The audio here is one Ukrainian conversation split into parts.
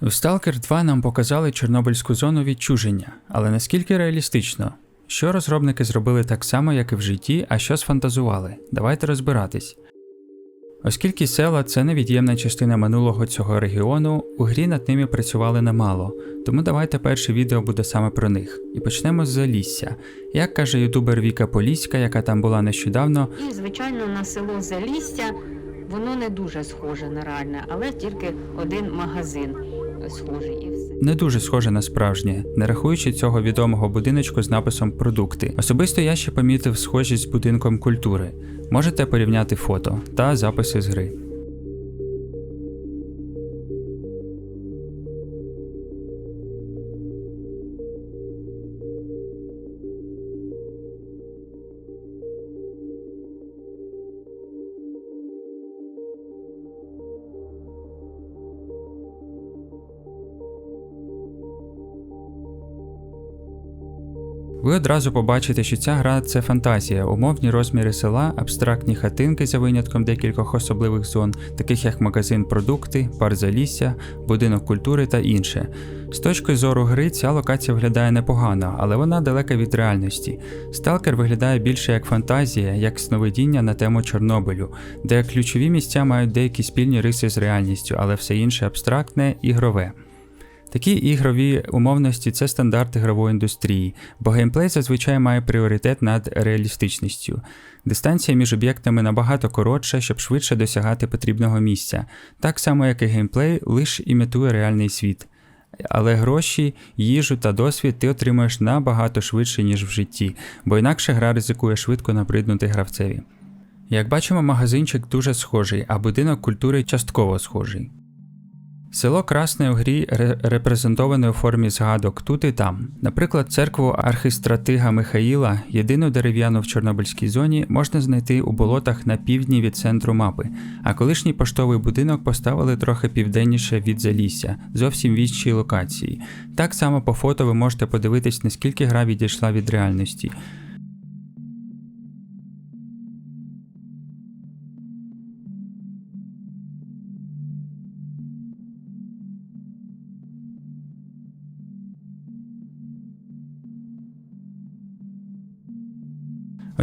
У Stalker 2 нам показали Чорнобильську зону відчуження, але наскільки реалістично? Що розробники зробили так само, як і в житті, а що сфантазували? Давайте розбиратись. Оскільки села це невід'ємна частина минулого цього регіону, у грі над ними працювали немало, тому давайте перше відео буде саме про них. І почнемо з Залісся. Як каже ютубер Віка Поліська, яка там була нещодавно, І, звичайно, на село Залісся воно не дуже схоже на реальне, але тільки один магазин схожий і все. не дуже схоже на справжнє, не рахуючи цього відомого будиночку з написом Продукти. Особисто я ще помітив схожість з будинком культури. Можете порівняти фото та записи з гри. Ви одразу побачите, що ця гра це фантазія, умовні розміри села, абстрактні хатинки за винятком декількох особливих зон, таких як магазин продукти, парк залісся, будинок культури та інше. З точки зору гри ця локація виглядає непогано, але вона далека від реальності. Сталкер виглядає більше як фантазія, як сновидіння на тему Чорнобилю, де ключові місця мають деякі спільні риси з реальністю, але все інше абстрактне, ігрове. Такі ігрові умовності це стандарт ігрової індустрії, бо геймплей зазвичай має пріоритет над реалістичністю. Дистанція між об'єктами набагато коротша, щоб швидше досягати потрібного місця, так само як і геймплей лише імітує реальний світ. Але гроші, їжу та досвід ти отримуєш набагато швидше, ніж в житті, бо інакше гра ризикує швидко набриднути гравцеві. Як бачимо, магазинчик дуже схожий, а будинок культури частково схожий. Село Красне у грі ре- репрезентоване у формі згадок тут і там. Наприклад, церкву архистратига Михаїла, єдину дерев'яну в Чорнобильській зоні, можна знайти у болотах на півдні від центру мапи, а колишній поштовий будинок поставили трохи південніше від Залісся, зовсім в іншій локації. Так само по фото ви можете подивитись, наскільки гра відійшла від реальності.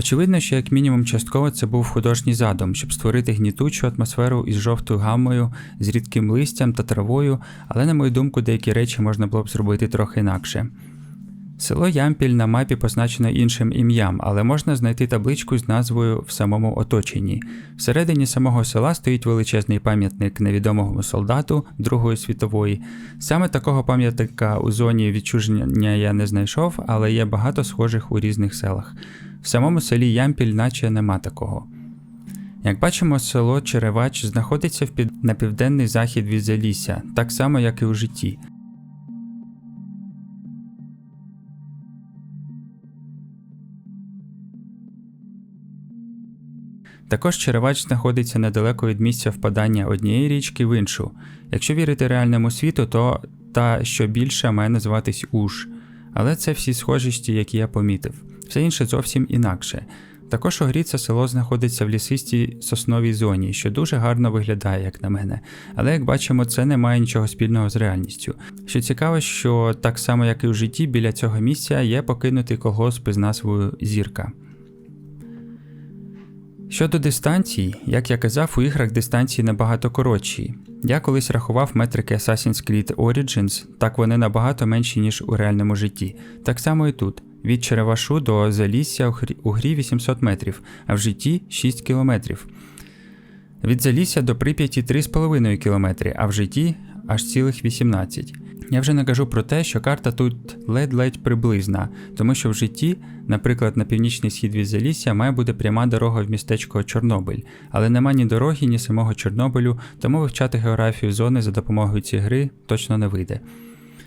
Очевидно, що як мінімум частково це був художній задум, щоб створити гнітучу атмосферу із жовтою гаммою, з рідким листям та травою, але, на мою думку, деякі речі можна було б зробити трохи інакше. Село Ямпіль на мапі позначено іншим ім'ям, але можна знайти табличку з назвою в самому оточенні. Всередині самого села стоїть величезний пам'ятник невідомому солдату Другої світової. Саме такого пам'ятника у зоні відчуження я не знайшов, але є багато схожих у різних селах. В самому селі Ямпіль наче нема такого. Як бачимо, село Черевач знаходиться під... на південний захід від Залісся, так само як і у житті. Також Черевач знаходиться недалеко від місця впадання однієї річки в іншу. Якщо вірити реальному світу, то та, що більша, має називатись Уж. Але це всі схожісті, які я помітив. Все інше зовсім інакше. Також у грі це село знаходиться в лісистій сосновій зоні, що дуже гарно виглядає, як на мене. Але як бачимо, це не має нічого спільного з реальністю. Що цікаво, що так само як і у житті, біля цього місця є покинутий колгосп із назвою Зірка. Щодо дистанцій, як я казав, у іграх дистанції набагато коротші. Я колись рахував метрики Assassin's Creed Origins, так вони набагато менші, ніж у реальному житті. Так само і тут. Від Черевашу до Залісся у грі- 800 метрів, а в житті 6 кілометрів. Від Залісся до Прип'яті 3,5 кілометри, а в житті аж цілих 18. Я вже не кажу про те, що карта тут ледь-ледь приблизна, тому що в житті, наприклад, на північний схід від Залісся має бути пряма дорога в містечко Чорнобиль, але нема ні дороги, ні самого Чорнобилю, тому вивчати географію зони за допомогою цієї гри точно не вийде.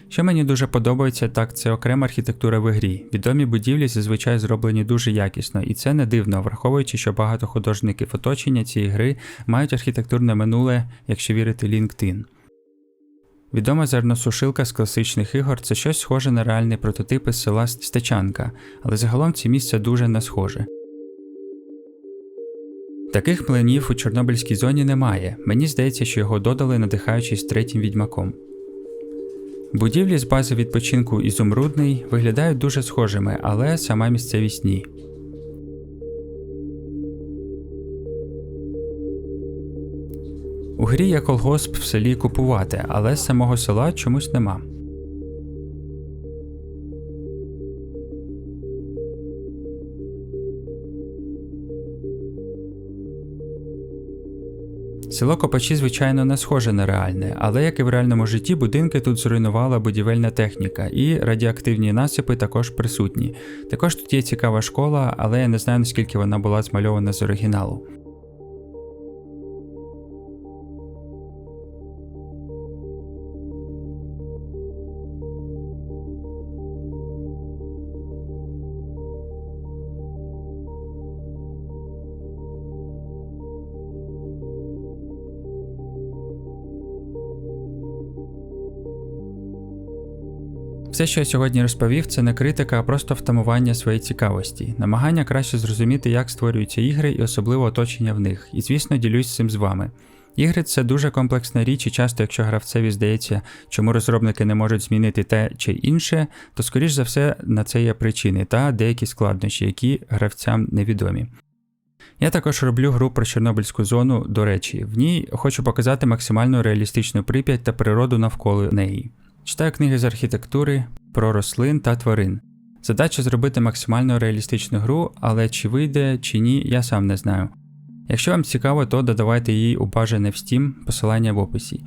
Що мені дуже подобається, так це окрема архітектура в ігрі. Відомі будівлі зазвичай зроблені дуже якісно, і це не дивно, враховуючи, що багато художників оточення цієї гри мають архітектурне минуле, якщо вірити LinkedIn. Відома зерносушилка з класичних ігор це щось схоже на реальний прототип із села Стечанка, але загалом ці місця дуже не схоже. Таких млинів у Чорнобильській зоні немає. Мені здається, що його додали, надихаючись третім відьмаком. Будівлі з бази відпочинку Ізумрудний виглядають дуже схожими, але сама місцевість ні. У грі є колгосп в селі купувати, але самого села чомусь нема. Село Копачі, звичайно, не схоже на реальне, але як і в реальному житті, будинки тут зруйнувала будівельна техніка, і радіоактивні насипи також присутні. Також тут є цікава школа, але я не знаю наскільки вона була змальована з оригіналу. Все, що я сьогодні розповів, це не критика, а просто втамування своєї цікавості, намагання краще зрозуміти, як створюються ігри і особливо оточення в них, і звісно ділюсь цим з вами. Ігри це дуже комплексна річ, і часто, якщо гравцеві здається, чому розробники не можуть змінити те чи інше, то скоріш за все на це є причини та деякі складнощі, які гравцям невідомі. Я також роблю гру про Чорнобильську зону, до речі, в ній хочу показати максимально реалістичну прип'ять та природу навколо неї. Читаю книги з архітектури, про рослин та тварин. Задача зробити максимально реалістичну гру, але чи вийде, чи ні, я сам не знаю. Якщо вам цікаво, то додавайте її у бажане в Steam, посилання в описі.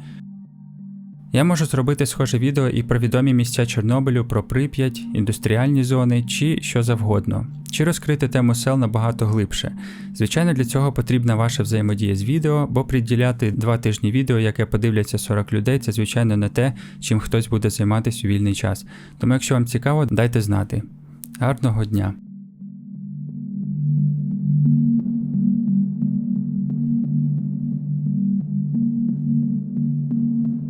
Я можу зробити схоже відео і про відомі місця Чорнобилю, про Прип'ять, індустріальні зони чи що завгодно, чи розкрити тему сел набагато глибше. Звичайно, для цього потрібна ваша взаємодія з відео, бо приділяти два тижні відео, яке подивляться 40 людей, це звичайно не те, чим хтось буде займатися у вільний час. Тому, якщо вам цікаво, дайте знати. Гарного дня!